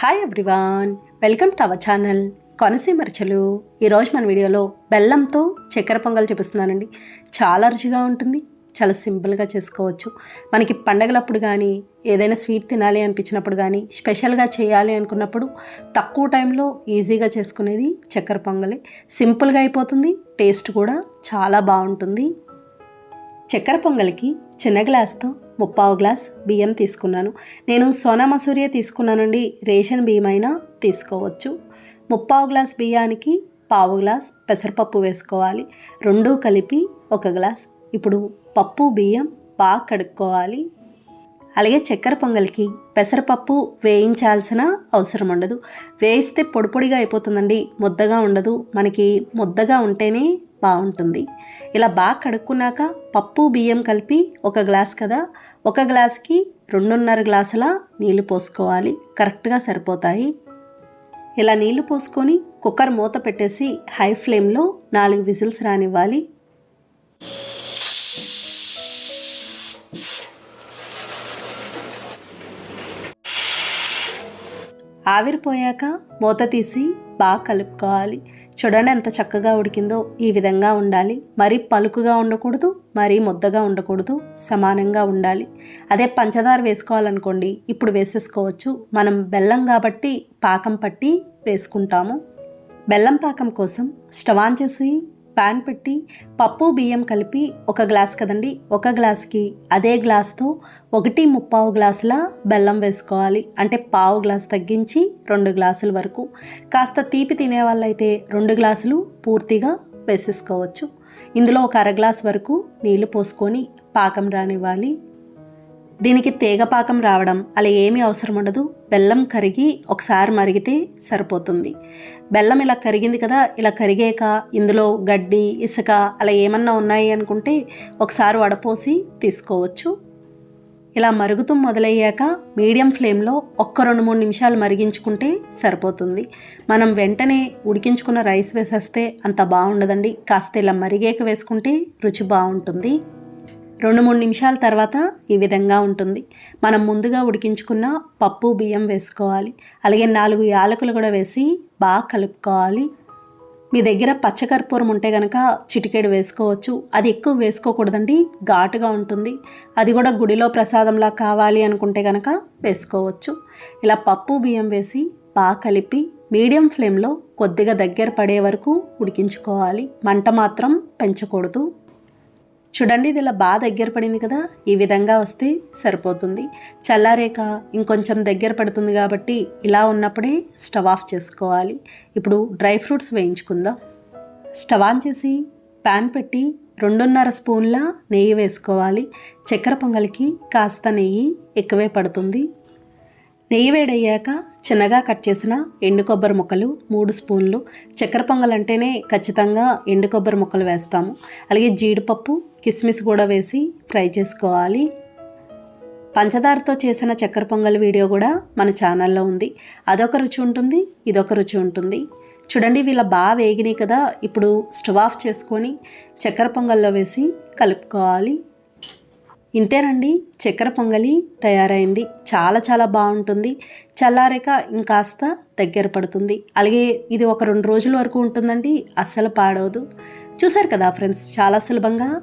Hi everyone welcome to our channel Konaseema రచలు ఈరోజు మన వీడియోలో బెల్లంతో చక్కెర పొంగల్ చూపిస్తున్నానండి. చాలా రుచిగా ఉంటుంది చాలా సింపుల్గా చేసుకోవచ్చు. మనకి పండగలప్పుడు కానీ ఏదైనా స్వీట్ తినాలి అనిపించినప్పుడు కానీ స్పెషల్గా చేయాలి అనుకున్నప్పుడు తక్కువ టైంలో ఈజీగా చేసుకునేది చక్కెర పొంగలే. సింపుల్గా అయిపోతుంది టేస్ట్ కూడా చాలా బాగుంటుంది. చక్కెర పొంగల్కి చిన్న గ్లాస్తో ముప్పావు గ్లాస్ బియ్యం తీసుకున్నాను. నేను సోనా మసూరియే తీసుకున్నానండి. రేషన్ బియ్యం అయినా తీసుకోవచ్చు. ముప్పావు గ్లాస్ బియ్యానికి పావు గ్లాస్ పెసరపప్పు వేసుకోవాలి. రెండూ కలిపి ఒక గ్లాస్. ఇప్పుడు పప్పు బియ్యం బాగా కడుక్కోవాలి. అలాగే చక్కెర పొంగల్కి పెసరపప్పు వేయించాల్సిన అవసరం ఉండదు. వేయిస్తే పొడిపొడిగా అయిపోతుందండి. ముద్దగా ఉండదు. మనకి ముద్దగా ఉంటేనే బాగుంటుంది. ఇలా బాగా కడుక్కున్నాక పప్పు బియ్యం కలిపి ఒక గ్లాస్ కదా ఒక గ్లాస్కి రెండున్నర గ్లాసుల నీళ్ళు పోసుకోవాలి. కరెక్ట్గా సరిపోతాయి. ఇలా నీళ్ళు పోసుకొని కుక్కర్ మూత పెట్టేసి హై ఫ్లేమ్లో నాలుగు విజిల్స్ రానివ్వాలి. ఆవిరిపోయాక మూత తీసి బాగా కలుపుకోవాలి. చూడండి ఎంత చక్కగా ఉడికిందో ఈ విధంగా ఉండాలి. మరీ పలుకుగా ఉండకూడదు మరీ ముద్దగా ఉండకూడదు సమానంగా ఉండాలి. అదే పంచదార వేసుకోవాలనుకోండి ఇప్పుడు వేసేసుకోవచ్చు. మనం బెల్లం కాబట్టి పాకం పట్టి వేసుకుంటాము. బెల్లం పాకం కోసం స్టవ్ ఆన్ చేసి ప్యాన్ పెట్టి పప్పు బియ్యం కలిపి ఒక గ్లాస్ కదండి ఒక గ్లాస్కి అదే గ్లాస్తో ఒకటి ముప్పావు గ్లాసుల బెల్లం వేసుకోవాలి. అంటే పావు గ్లాస్ తగ్గించి రెండు గ్లాసుల వరకు. కాస్త తీపి తినే వాళ్ళైతే రెండు గ్లాసులు పూర్తిగా వేసేసుకోవచ్చు. ఇందులో ఒక అర గ్లాస్ వరకు నీళ్ళు పోసుకొని పాకం రానివ్వాలి. దీనికి తీగపాకం రావడం అలా ఏమీ అవసరం ఉండదు. బెల్లం కరిగి ఒకసారి మరిగితే సరిపోతుంది. బెల్లం ఇలా కరిగింది కదా ఇలా కరిగాక ఇందులో గడ్డి ఇసుక అలా ఏమన్నా ఉన్నాయి అనుకుంటే ఒకసారి వడపోసి తీసుకోవచ్చు. ఇలా మరుగుతూ మొదలయ్యాక మీడియం ఫ్లేమ్లో ఒక్క రెండు మూడు నిమిషాలు మరిగించుకుంటే సరిపోతుంది. మనం వెంటనే ఉడికించుకున్న రైస్ వేసేస్తే అంత బాగుండదండి. కాస్త ఇలా మరిగాక వేసుకుంటే రుచి బాగుంటుంది. రెండు మూడు నిమిషాల తర్వాత ఈ విధంగా ఉంటుంది. మనం ముందుగా ఉడికించుకున్న పప్పు బియ్యం వేసుకోవాలి. అలాగే నాలుగు యాలకులు కూడా వేసి బాగా కలుపుకోవాలి. మీ దగ్గర పచ్చకర్పూరం ఉంటే కనుక చిటికెడు వేసుకోవచ్చు. అది ఎక్కువ వేసుకోకూడదండి. ఘాటుగా ఉంటుంది. అది కూడా గుడిలో ప్రసాదంలా కావాలి అనుకుంటే కనుక వేసుకోవచ్చు. ఇలా పప్పు బియ్యం వేసి బాగా కలిపి మీడియం ఫ్లేమ్లో కొద్దిగా దగ్గర పడే వరకు ఉడికించుకోవాలి. మంట మాత్రం పెంచకూడదు. చూడండి ఇది ఇలా బాగా దగ్గర పడింది కదా ఈ విధంగా వస్తే సరిపోతుంది. చల్లారేక ఇంకొంచెం దగ్గర పడుతుంది కాబట్టి ఇలా ఉన్నప్పుడే స్టవ్ ఆఫ్ చేసుకోవాలి. ఇప్పుడు డ్రై ఫ్రూట్స్ వేయించుకుందాం. స్టవ్ ఆన్ చేసి ప్యాన్ పెట్టి రెండున్నర స్పూన్ల నెయ్యి వేసుకోవాలి. చక్కెర పొంగలికి కాస్త నెయ్యి ఎక్కువే పడుతుంది. నెయ్యి వేడయ్యాక చిన్నగా కట్ చేసిన ఎండు కొబ్బరి ముక్కలు మూడు స్పూన్లు. చక్కెర పొంగల్ అంటేనే ఖచ్చితంగా ఎండు కొబ్బరి ముక్కలు వేస్తాము. అలాగే జీడిపప్పు కిస్మిస్ కూడా వేసి ఫ్రై చేసుకోవాలి. పంచదారతో చేసిన చక్కెర పొంగల్ వీడియో కూడా మన ఛానల్లో ఉంది. అదొక రుచి ఉంటుంది ఇదొక రుచి ఉంటుంది. చూడండి వీళ్ళ బాగా వేగినాయి కదా. ఇప్పుడు స్టవ్ ఆఫ్ చేసుకొని చక్కెర పొంగల్లో వేసి కలుపుకోవాలి. ఇంతేనండి చక్కెర పొంగలి తయారైంది. చాలా చాలా బాగుంటుంది. చల్లారాక ఇంకాస్త దగ్గర పడుతుంది. అలాగే ఇది ఒక రెండు రోజుల వరకు ఉంటుందండి అస్సలు పాడవదు. చూసారు కదా ఫ్రెండ్స్ చాలా సులభంగా